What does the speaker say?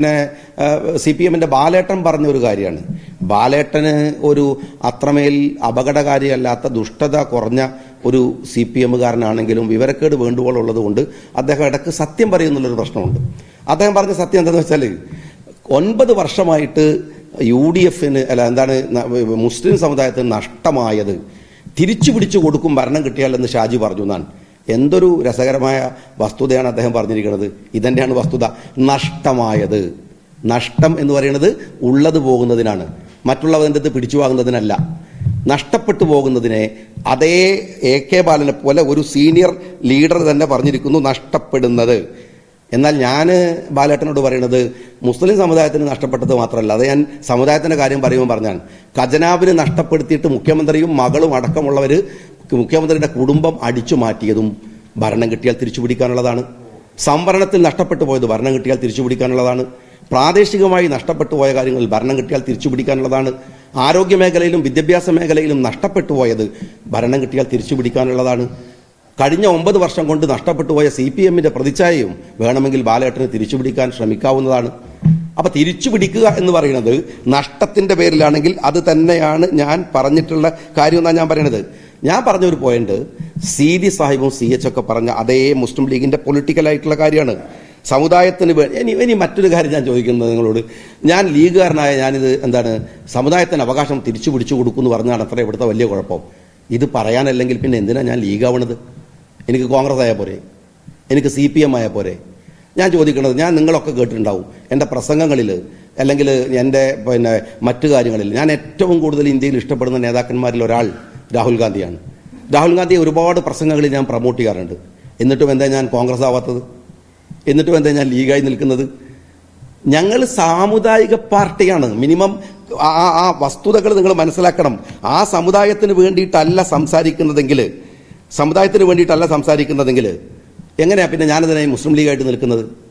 പിന്നെ C P എമ്മിന്റെ ബാലേട്ടൻ പറഞ്ഞ ഒരു കാര്യമാണ്. ബാലേട്ടന് ഒരു അത്രമേൽ അപകടകാരിയല്ലാത്ത ദുഷ്ടത കുറഞ്ഞ ഒരു സി പി എമ്മുകാരനാണെങ്കിലും വിവരക്കേട് വേണ്ടുവോളുള്ളത് കൊണ്ട് അദ്ദേഹം ഇടയ്ക്ക് സത്യം പറയുന്നുള്ളൊരു പ്രശ്നമുണ്ട്. അദ്ദേഹം പറഞ്ഞ സത്യം എന്താണെന്ന് വെച്ചാൽ ഒൻപത് വർഷമായിട്ട് യു ഡി എഫിന് അല്ല എന്താണ് മുസ്ലിം സമുദായത്തിന് നഷ്ടമായത് തിരിച്ചു പിടിച്ചു കൊടുക്കും ഭരണം കിട്ടിയാലെന്ന് ഷാജി പറഞ്ഞു എന്നാണ്. എന്തൊരു രസകരമായ വസ്തുതയാണ് അദ്ദേഹം പറഞ്ഞിരിക്കുന്നത്. ഇതന്നെയാണ് വസ്തുത. നഷ്ടമായത്. നഷ്ടം എന്ന് പറയുന്നത് ഉള്ളത് പോകുന്നതിനാണ്. മറ്റുള്ളവതിന്റെ അടുത്ത് പിടിച്ചു വാങ്ങുന്നതിനല്ല. നഷ്ടപ്പെട്ടു പോകുന്നതിനെ അതേ എ കെ ബാലനെ പോലെ ഒരു സീനിയർ ലീഡർ തന്നെ പറഞ്ഞിരിക്കുന്നു നഷ്ടപ്പെടുന്നത്. എന്നാൽ ഞാൻ ബാലേട്ടനോട് പറയുന്നത് മുസ്ലിം സമുദായത്തിന് നഷ്ടപ്പെട്ടത് മാത്രമല്ല അത് ഞാൻ സമുദായത്തിന്റെ കാര്യം പറയുമ്പോൾ പറഞ്ഞാണ്. ഖജനാവിന് നഷ്ടപ്പെടുത്തിയിട്ട് മുഖ്യമന്ത്രിയും മകളും അടക്കമുള്ളവർ മുഖ്യമന്ത്രിയുടെ കുടുംബം അടിച്ചു മാറ്റിയതും ഭരണം കിട്ടിയാൽ തിരിച്ചു പിടിക്കാനുള്ളതാണ് സംവരണത്തിൽ നഷ്ടപ്പെട്ടു പോയത് ഭരണം കിട്ടിയാൽ തിരിച്ചു പിടിക്കാനുള്ളതാണ് പ്രാദേശികമായി നഷ്ടപ്പെട്ടു പോയ കാര്യങ്ങൾ ഭരണം കിട്ടിയാൽ തിരിച്ചു പിടിക്കാനുള്ളതാണ് ആരോഗ്യ മേഖലയിലും വിദ്യാഭ്യാസ മേഖലയിലും നഷ്ടപ്പെട്ടു പോയത് ഭരണം കിട്ടിയാൽ തിരിച്ചു പിടിക്കാനുള്ളതാണ് കഴിഞ്ഞ ഒമ്പത് വർഷം കൊണ്ട് നഷ്ടപ്പെട്ടു പോയ സി പി എമ്മിന്റെ പ്രതിച്ഛായയും വേണമെങ്കിൽ ബാലേട്ടന് തിരിച്ചുപിടിക്കാൻ ശ്രമിക്കാവുന്നതാണ്. അപ്പൊ തിരിച്ചു പിടിക്കുക എന്ന് പറയുന്നത് നഷ്ടത്തിന്റെ പേരിലാണെങ്കിൽ അത് തന്നെയാണ് ഞാൻ പറഞ്ഞിട്ടുള്ള കാര്യം എന്നാണ് ഞാൻ പറയുന്നത് ഞാൻ പറഞ്ഞ ഒരു പോയിന്റ് സി ഡി സാഹിബും സി എച്ച് ഒക്കെ പറഞ്ഞ അതേ മുസ്ലിം ലീഗിന്റെ പൊളിറ്റിക്കൽ ആയിട്ടുള്ള കാര്യമാണ്. സമുദായത്തിന് ഇനി ഇനി മറ്റൊരു കാര്യം ഞാൻ ചോദിക്കുന്നത് നിങ്ങളോട്. ഞാൻ ലീഗുകാരനായ ഞാനിത് എന്താണ് സമുദായത്തിന് അവകാശം തിരിച്ചു പിടിച്ചു കൊടുക്കുമെന്ന് പറഞ്ഞാണ് അത്ര ഇവിടുത്തെ വലിയ കുഴപ്പം. ഇത് പറയാനല്ലെങ്കിൽ പിന്നെ എന്തിനാ ഞാൻ ലീഗാവണത്? എനിക്ക് കോൺഗ്രസ് ആയാൽ പോരെ? എനിക്ക് സി പി എം ആയാൽ പോരെ? ഞാൻ ചോദിക്കുന്നത് ഞാൻ നിങ്ങളൊക്കെ കേട്ടിട്ടുണ്ടാവും. എന്റെ പ്രസംഗങ്ങളിൽ അല്ലെങ്കിൽ എന്റെ പിന്നെ മറ്റു കാര്യങ്ങളിൽ ഞാൻ ഏറ്റവും കൂടുതൽ ഇന്ത്യയിൽ ഇഷ്ടപ്പെടുന്ന നേതാക്കന്മാരിൽ ഒരാൾ രാഹുൽ ഗാന്ധിയാണ്. രാഹുൽ ഗാന്ധി ഒരുപാട് പ്രസംഗങ്ങളിൽ ഞാൻ പ്രൊമോട്ട് ചെയ്യാറുണ്ട്. എന്നിട്ടും എന്താ ഞാൻ കോൺഗ്രസ് ആവാത്തത്? എന്നിട്ടും എന്താ ഞാൻ ലീഗായി നിൽക്കുന്നത്? ഞങ്ങൾ സാമുദായിക പാർട്ടിയാണ്. മിനിമം ആ ആ- വസ്തുതകൾ നിങ്ങൾ മനസ്സിലാക്കണം. ആ സമുദായത്തിന് വേണ്ടിയിട്ടല്ല സംസാരിക്കുന്നതെങ്കിൽ സമുദായത്തിന് വേണ്ടിയിട്ടല്ല സംസാരിക്കുന്നതെങ്കിൽ എങ്ങനെയാണ് പിന്നെ ഞാനതിനായി മുസ്ലിം ലീഗായിട്ട് നിൽക്കുന്നത്?